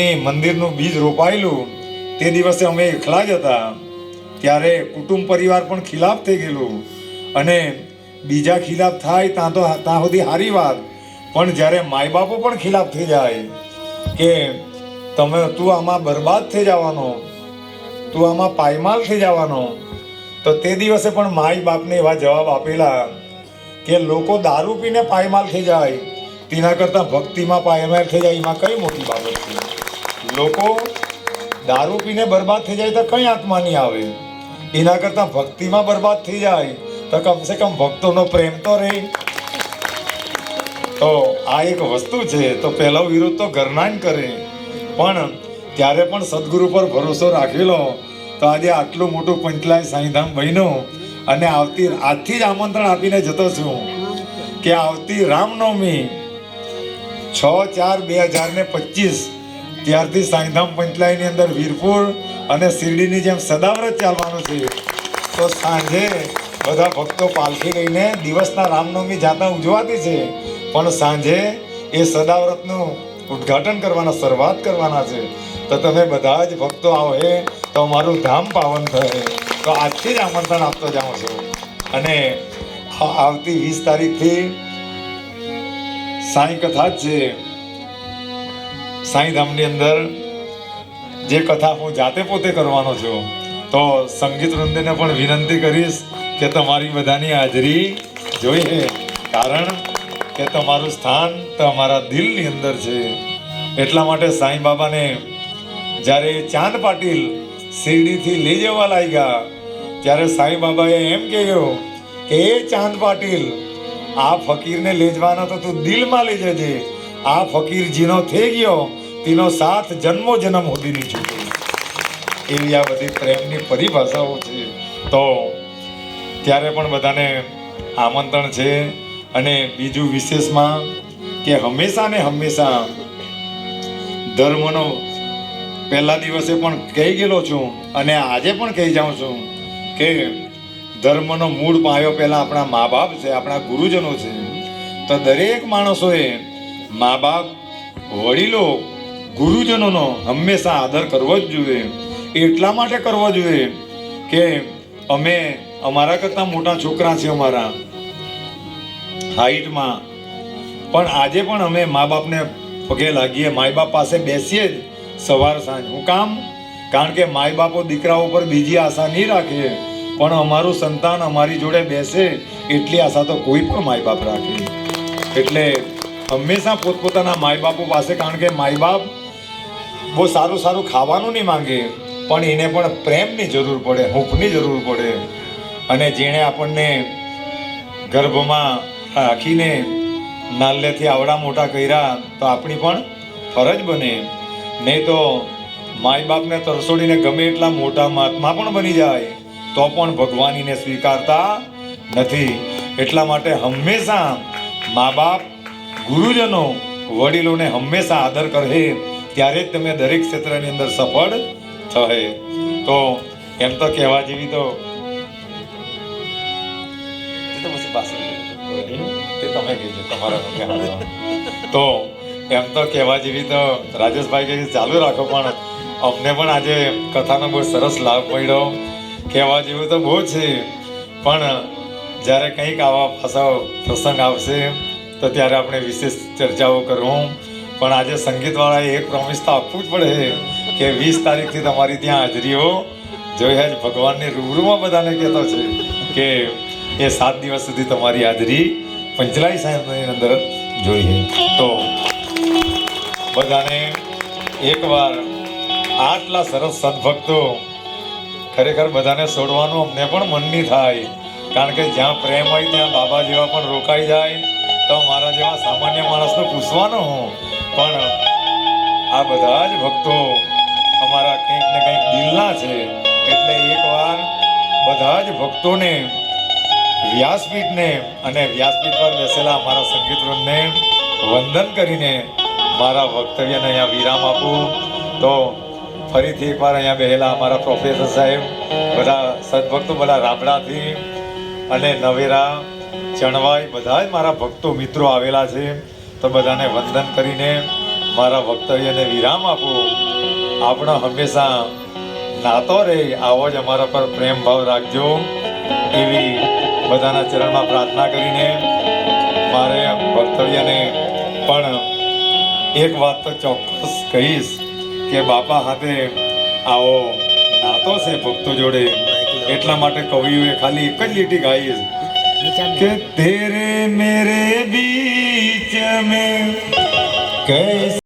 મંદિરનું બીજ રોપાયેલું, તે દિવસે અમે એકલા જ હતા. ત્યારે કુટુંબ પરિવાર પણ ખિલાફ થઈ ગયેલું અને બીજા ખિલાફ થાય ત્યાં તો ત્યાં સુધી સારી વાત. પણ જ્યારે માય બાપો પણ ખિલાફ થઈ જાય કે તમે તું આમાં બરબાદ થઈ જવાનો, તું આમાં પાયમાલ થઈ જવાનો, તો તે દિવસે પણ માય બાપને એવા જવાબ આપેલા કે લોકો દારૂ પીને પાયમાલ થઈ જાય, તેના કરતાં ભક્તિમાં પાયમાલ થઈ જાય, એમાં કઈ મોટી બાબત છે? લોકો દારૂ પીને બરબાદ થઈ જાય તો કઈ આત્મા નહીં આવે? એના કરતાં ભક્તિમાં બરબાદ થઈ જાય તો કમસે કમ ભક્તોનો પ્રેમ તો રહે. તો આ એક વસ્તુ છે, તો પહેલો વિરોધ તો ઘરના જ કરે. પણ ત્યારે પણ સદગુરુ પર ભરોસો રાખેલો, તો આજે આટલું મોટું પંચલાય સાંઈધામ બન્યું અને આવતી આજથી જ આમંત્રણ આપીને જતો છું કે આવતી રામનવમી છ ચાર બે હજાર ને પચીસ ત્યારથી સાંઈધામ પંચલાયની અંદર વીરપુર અને શિરડીની જેમ સદાવ્રત ચાલવાનું છે. તો સાંજે બધા ભક્તો પાલખી લઈને દિવસના રામનવમી જાતા ઉજવાતી છે. પણ સાંજે એ સદાવ્રતનું ઉદ્ઘાટન કરવાના, શરૂઆત કરવાના છે. તો તમે બધા જ ભક્તો આવો તો અમારું ધામ પાવન થાય. તો આજથી જ આમંત્રણ આપતો જાઉં છું. અને આવતી વીસ તારીખથી સાંઈ કથા જ છે. સાંઈ ધામની અંદર જે કથા હું જાતે પોતે કરવાનો છું, તો સંગીત વૃંદને પણ વિનંતી કરીશ કે તમારી બધાની હાજરી જોઈએ કારણ કે તમારું સ્થાન તમારા દિલની અંદર છે. એટલા માટે સાંઈ બાબાને જ્યારે ચાંદ પાટીલ શિરડીથી લઈ જવા લાગ્યા, ત્યારે સાંઈ બાબાએ એમ કહ્યું કે, એ ચાંદ પાટીલ, આ ફકીરને લઈ જવાના તો તું દિલમાં લઈ જજે. આ ફકીર જીનો થઈ ગયો, તેનો સાથ જન્મો જન્મ સુધી છૂટી છૂટે એવી આ બધી પ્રેમની પરિભાષાઓ છે. તો ત્યારે પણ બધાને આમંત્રણ છે અને બીજું વિશેષમાં કે હંમેશા ને હંમેશા ધર્મનો પહેલા દિવસે પણ કહી ગયેલો છું અને આજે પણ કહી જાઉં છું કે ધર્મનો મૂળ પાયો પહેલાં આપણા મા બાપ છે, આપણા ગુરુજનો છે. તો દરેક માણસોએ મા બાપ વડીલો, ગુરુજનોનો હંમેશા આદર કરવો જ જોઈએ. એટલા માટે કરવો જોઈએ કે અમે અમારા કરતાં મોટા છોકરા છે અમારા હાઈટમાં. પણ આજે પણ અમે મા બાપને પગે લાગીએ માય બાપ પાસે બેસીએ જ સવાર સાંજ. હું કામ? કારણ કે માય બાપો દીકરાઓ પર બીજી આશા નહીં રાખે. પણ અમારું સંતાન અમારી જોડે બેસે એટલી આશા તો કોઈ પણ માય બાપ રાખે. એટલે હંમેશા પોતપોતાના માય બાપો પાસે, કારણ કે માય બાપ બહુ સારું સારું ખાવાનું નહીં માંગે, પણ એને પણ પ્રેમની જરૂર પડે, હૂંફની જરૂર પડે. અને જેણે આપણને ગર્ભમાં રાખીને નાલ્યથી આવડા મોટા કર્યા, તો આપણી પણ ફરજ બને. નહીં તો માય બાપને તરસોડીને ગમે એટલા મોટા મહાત્મા પણ બની જાય, તો પણ ભગવાનીને સ્વીકારતા નથી. એટલા માટે હંમેશા મા બાપ ગુરુજનો વડીલોને હંમેશા આદર કરે, ત્યારે જ તમે દરેક ક્ષેત્રની અંદર સફળ થશે તો એમ તો કહેવા જેવી તો તો એમ તો કહેવા જેવી તો રાજેશભાઈ કે ચાલુ રાખો પણ. અમને પણ આજે કથાનો બહુ સરસ લાભ મળ્યો. કહેવા જેવું તો બહુ છે. પણ જ્યારે કંઈક આવા ફસાવ પ્રસંગ આવશે તો ત્યારે આપણે વિશેષ ચર્ચાઓ કરવું પણ આજે સંગીતવાળાએ એક પ્રોમિસ તો આપવું જ પડે કે વીસ તારીખથી તમારી ત્યાં હાજરીઓ જોઈએ જ ભગવાનની રૂબરૂમાં બધાને કહેતો છે કે એ સાત દિવસ સુધી તમારી હાજરી. પંચલાઈ સાહેબની અંદર જોઈએ તો બધાને એકવાર આટલા સરસ સદભક્તો ખરેખર બધાને છોડવાનું અમને પણ મન નહીં થાય. કારણ કે જ્યાં પ્રેમ હોય ત્યાં બાબા જેવા પણ રોકાઈ જાય. તો મારા જેવા સામાન્ય માણસને પૂછવાનો હું. પણ આ બધા જ ભક્તો અમારા કંઈક ને કંઈક દિલના છે. એટલે એકવાર બધા જ ભક્તોને વ્યાસપીઠને અને વ્યાસપીઠ પર બેસેલા અમારા સંગીત વૃંદને વંદન કરીને મારા વક્તવ્યને અહીંયા વિરામ આપું. તો ફરીથી એકવાર અહીંયા બેહેલા અમારા પ્રોફેસર સાહેબ, બધા સદભક્તો, બધા રાબડાથી અને નવેરા ચણવાઈ બધા મારા ભક્તો મિત્રો આવેલા છે. તો બધાને વંદન કરીને મારા વક્તવ્યને વિરામ આપો. આપણો હંમેશા નાતો રહે આવો જ અમારા પર પ્રેમ ભાવ રાખજો. એવી બધાના ચરણમાં પ્રાર્થના કરીને મારે વક્તવ્યને પણ એક વાત તો ચોક્કસ કહીશ કે બાપા હાથે આવો નાતો છે ભક્તો જોડે. એટલા માટે કવિઓએ ખાલી એક જ લીટી ગાઈ કે તેરે મેરે બીચ મેં કૈસે